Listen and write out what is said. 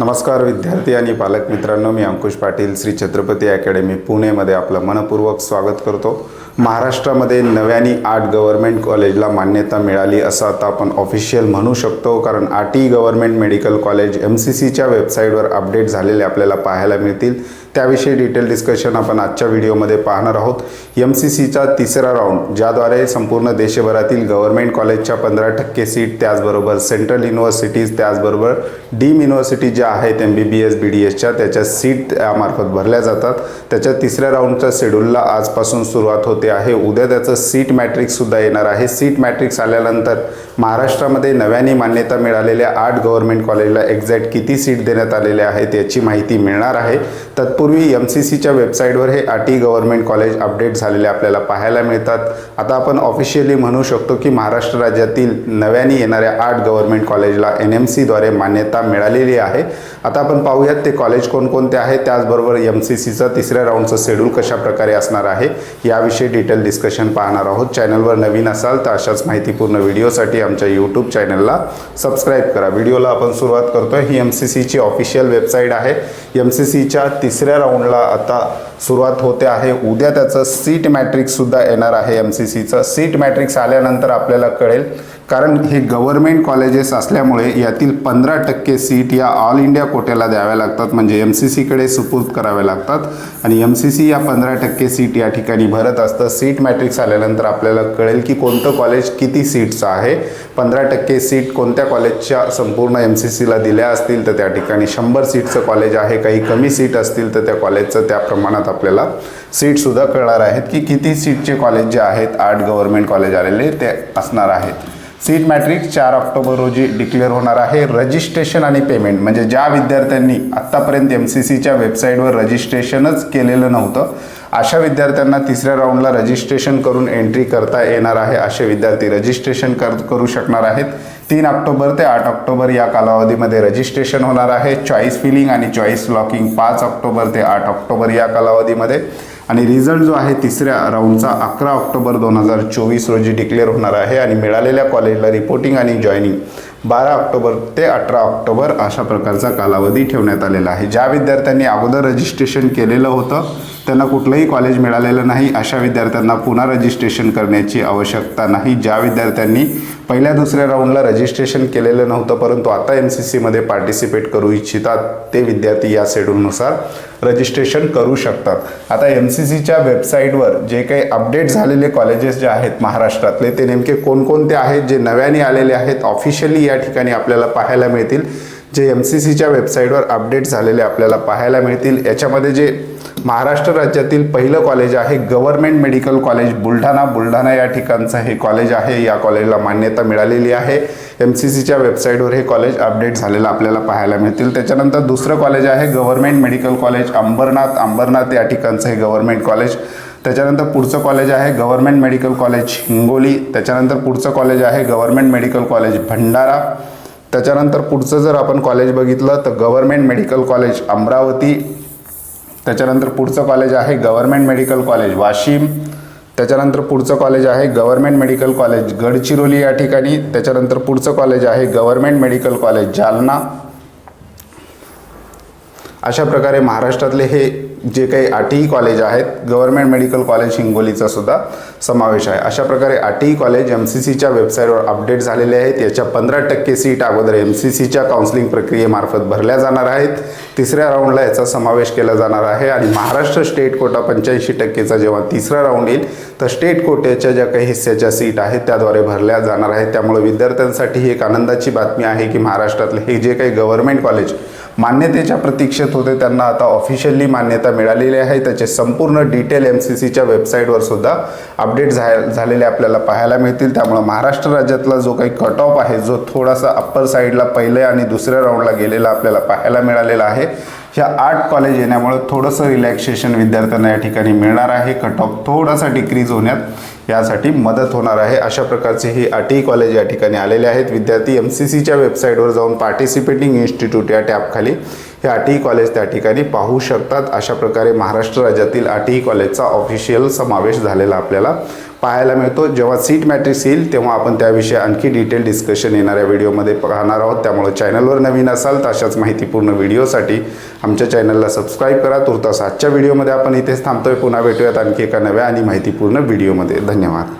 नमस्कार विद्यार्थी आणि पालक मित्रांनो मी अंकुश पाटील. श्री छत्रपती अकॅडमी पुणेमध्ये आपलं मनपूर्वक स्वागत करतो. महाराष्ट्रामध्ये नव्याने आठ गव्हर्मेंट कॉलेजला मान्यता मिळाली असं आता आपण ऑफिशियल म्हणू शकतो कारण आटी government medical college M C सीच्या वेबसाईटवर अपडेट झालेले आपल्याला पाहायला मिळतील. त्याविषयी डिटेल डिस्कशन आपण आजच्या व्हिडिओमध्ये पाहणार आहोत. एम सी सीचा तिसरा राऊंड ज्याद्वारे संपूर्ण देशभरातील गव्हर्मेंट कॉलेजच्या पंधरा टक्के सीट त्याचबरोबर सेंट्रल युनिव्हर्सिटीज त्याचबरोबर डीम युनिव्हर्सिटी ज्या आहेत M B B S B D एसच्या त्याच्या सीट त्यामार्फत भरल्या जातात. त्याच्या तिसऱ्या राऊंडच्या शेड्यूलला आजपासून सुरुवात होते आहे. उद्या त्याचं सीट मॅट्रिक्ससुद्धा येणार आहे. सीट मॅट्रिक्स आल्यानंतर महाराष्ट्रामध्ये नव्याने मान्यता मिळालेल्या आठ गव्हर्मेंट कॉलेजला एक्झॅक्ट किती सीट देण्यात आलेल्या आहेत याची माहिती मिळणार आहे. तत्पूर्वी एम सी सीच्या वेबसाईटवर हे आटी गव्हर्मेंट कॉलेज अपडेट झालेले आपल्याला पाहायला मिळतात. आता आपण ऑफिशियली म्हणू शकतो की महाराष्ट्र राज्यातील नव्याने येणाऱ्या आठ गव्हर्मेंट कॉलेजला एन एम सीद्वारे मान्यता मिळालेली आहे. आता आपण पाहूयात ते कॉलेज कोणकोणते आहे. त्याचबरोबर एम सी सीचं तिसऱ्या राऊंडचं शेड्यूल कशा प्रकारे असणार आहे याविषयी डिटेल डिस्कशन पाहणार आहोत. चॅनलवर नवीन असाल तर अशाच माहितीपूर्ण व्हिडिओसाठी आमच्या यूट्यूब चॅनलला सबस्क्राईब करा. व्हिडिओला आपण सुरुवात करतोय. ही एम सी सीची ऑफिशियल वेबसाईट आहे. एम सी सीच्या तिसऱ्या राऊंडला आता सुरुवात होते आहे. उद्या त्याचं सीट मॅट्रिक्ससुद्धा येणार आहे एम सी सीचं सीट मॅट्रिक्स आल्यानंतर आपल्याला कळेल कारण हे गव्हर्मेंट कॉलेजेस असल्यामुळे यातील पंधरा टक्के सीट या ऑल इंडिया कोट्याला द्याव्या लागतात. म्हणजे एम सी सीकडे सुपूर्द कराव्या लागतात. आणि एम सी सी या पंधरा टक्के सीट या ठिकाणी भरत असतं. सीट मॅट्रिक्स आल्यानंतर आपल्याला कळेल की कोणतं कॉलेज किती सीटचं आहे. पंधरा टक्के सीट कोणत्या कॉलेजच्या संपूर्ण एम सी सीला दिल्या असतील तर त्या ठिकाणी शंभर सीटचं कॉलेज आहे. काही कमी सीट असतील तर त्या कॉलेजचं त्या प्रमाणात आपल्याला सीटसुद्धा कळणार आहेत की किती सीटचे कॉलेज जे आहेत आठ गव्हर्मेंट कॉलेज आलेले ते असणार आहेत. सीट मॅट्रिक्स चार ऑक्टोबर रोजी डिक्लेअर होणार आहे. रजिस्ट्रेशन आणि पेमेंट. म्हणजे ज्या विद्यार्थ्यांनी आत्तापर्यंत एम सी सीच्या वेबसाईटवर रजिस्ट्रेशनच केलेलं नव्हतं अशा विद्यार्थ्यांना तिसऱ्या राऊंडला रजिस्ट्रेशन करून एंट्री करता येणार आहे असे विद्यार्थी रजिस्ट्रेशन कर करू शकणार आहेत. तीन ऑक्टोबर ते आठ ऑक्टोबर या कालावधीमध्ये रजिस्ट्रेशन होणार आहे. चॉईस फिलिंग आणि चॉईस लॉकिंग पाच ऑक्टोबर ते आठ ऑक्टोबर या कालावधीमध्ये. आणि रिझल्ट जो आहे तिसऱ्या राऊंडचा अकरा ऑक्टोबर दोन हजार चोवीस रोजी डिक्लेअर होणार आहे आणि मिळालेल्या कॉलेजला रिपोर्टिंग आणि जॉईनिंग बारा ऑक्टोबर ते अठरा ऑक्टोबर अशा प्रकारचा कालावधी ठेवण्यात आलेला आहे. ज्या विद्यार्थ्यांनी अगोदर रजिस्ट्रेशन केलेलं होतं त्यांना कुठलंही कॉलेज मिळालेलं नाही. अशा विद्यार्थ्यांना पुन्हा रजिस्ट्रेशन करण्याची आवश्यकता नाही. ज्या विद्यार्थ्यांनी पहिल्या दुसऱ्या राऊंडला रजिस्ट्रेशन केलेलं नव्हतं परंतु आता एम सी सीमध्ये पार्टिसिपेट करू इच्छितात. ते विद्यार्थी या शेड्यूलनुसार रजिस्ट्रेशन करू शकतात. आता एम सी सीच्या वेबसाईटवर जे काही अपडेट झालेले कॉलेजेस जे आहेत महाराष्ट्रातले ते नेमके कोणकोणते आहेत जे नव्याने आलेले आहेत ऑफिशियली या ठिकाणी आपल्याला पाहायला मिळतील. जे एम सी सीच्या वेबसाईटवर अपडेट झालेले आपल्याला पाहायला मिळतील. याच्यामध्ये जे महाराष्ट्र राज्यातील पहिलं कॉलेज आहे government medical college Buldhana Buldhana या ठिकाणचं हे कॉलेज आहे. या कॉलेजला मान्यता मिळालेली आहे. एम सी सीच्या वेबसाईटवर हे कॉलेज अपडेट झालेलं आपल्याला पाहायला मिळतील. त्याच्यानंतर दुसरं कॉलेज आहे government medical college Ambernath. Ambernath या ठिकाणचं हे गव्हर्मेंट कॉलेज त्याच्यानंतर पुढचं कॉलेज आहे गव्हर्मेंट मेडिकल कॉलेज हिंगोली. त्याच्यानंतर पुढचं कॉलेज आहे गव्हर्मेंट मेडिकल कॉलेज भंडारा. त्याच्यानंतर पुढचं जर आपण कॉलेज बघितलं तर गव्हर्मेंट मेडिकल कॉलेज अमरावती. त्याच्यानंतर पुढचं कॉलेज आहे गव्हर्मेंट मेडिकल कॉलेज वाशिम. त्याच्यानंतर पुढचं कॉलेज आहे गव्हर्मेंट मेडिकल कॉलेज गडचिरोली या ठिकाणी. त्याच्यानंतर पुढचं कॉलेज आहे गव्हर्मेंट मेडिकल कॉलेज जालना. अशा प्रकारे महाराष्ट्रातले हे जे काही आठही कॉलेज आहेत गव्हर्मेंट मेडिकल कॉलेज हिंगोलीचा सुद्धा समावेश आहे. अशा प्रकारे आठही कॉलेज एम सी सीच्या वेबसाईटवर अपडेट झालेले आहेत. याच्या पंधरा टक्के सीट अगोदर एम सी सीच्या काउन्सिलिंग प्रक्रियेमार्फत भरल्या जाणार आहेत. तिसऱ्या राऊंडला याचा समावेश केला जाणार आहे आणि महाराष्ट्र स्टेट कोटा पंच्याऐंशी टक्केचा जेव्हा तिसरा राऊंड येईल तर स्टेट कोट्याच्या ज्या काही हिस्स्याच्या सीट आहेत त्याद्वारे भरल्या जाणार आहेत. त्यामुळे विद्यार्थ्यांसाठी ही एक आनंदाची बातमी आहे की महाराष्ट्रातले हे जे काही गव्हर्मेंट कॉलेज मान्यतेच्या प्रतीक्षेत होते त्यांना आता ऑफिशियली मान्यता मिळालेली आहे. त्याचे संपूर्ण डिटेल एम सी सीच्या वेबसाईटवर सुद्धा अपडेट झा झालेले आपल्याला पाहायला मिळतील. त्यामुळे महाराष्ट्र राज्यातला जो काही कट ऑफ आहे जो थोडासा अप्पर साईडला पहिल्या आणि दुसऱ्या राऊंडला गेलेला आपल्याला पाहायला मिळालेला आहे ह्या आठ कॉलेज येण्यामुळे थोडंसं रिलॅक्सेशन विद्यार्थ्यांना या ठिकाणी मिळणार आहे. कट ऑफ थोडासा डिक्रीज होण्यात यासाठी मदत होणार आहे. अशा प्रकारचे ही आठही कॉलेज या ठिकाणी आलेले आहेत. विद्यार्थी एम सी सीच्या वेबसाईटवर जाऊन पार्टिसिपेटिंग इन्स्टिट्यूट या टॅबखाली हे आठही कॉलेज त्या ठिकाणी पाहू शकतात. अशा प्रकारे महाराष्ट्र राज्यातील आठही कॉलेजचा ऑफिशियल समावेश झालेला आपल्याला पाहायला मिळतो. जेव्हा सीट मॅट्रिक्स येईल तेव्हा आपण त्याविषयी आणखी डिटेल डिस्कशन येणाऱ्या व्हिडिओमध्ये पाहणार आहोत. त्यामुळे चॅनलवर नवीन असाल तर अशाच माहितीपूर्ण व्हिडिओसाठी आमच्या चॅनलला सबस्क्राईब करा. तुर्तास आजच्या व्हिडिओमध्ये आपण इथेच थांबतोय. पुन्हा भेटूयात आणखी एका नव्या आणि माहितीपूर्ण व्हिडिओमध्ये धन्यवाद.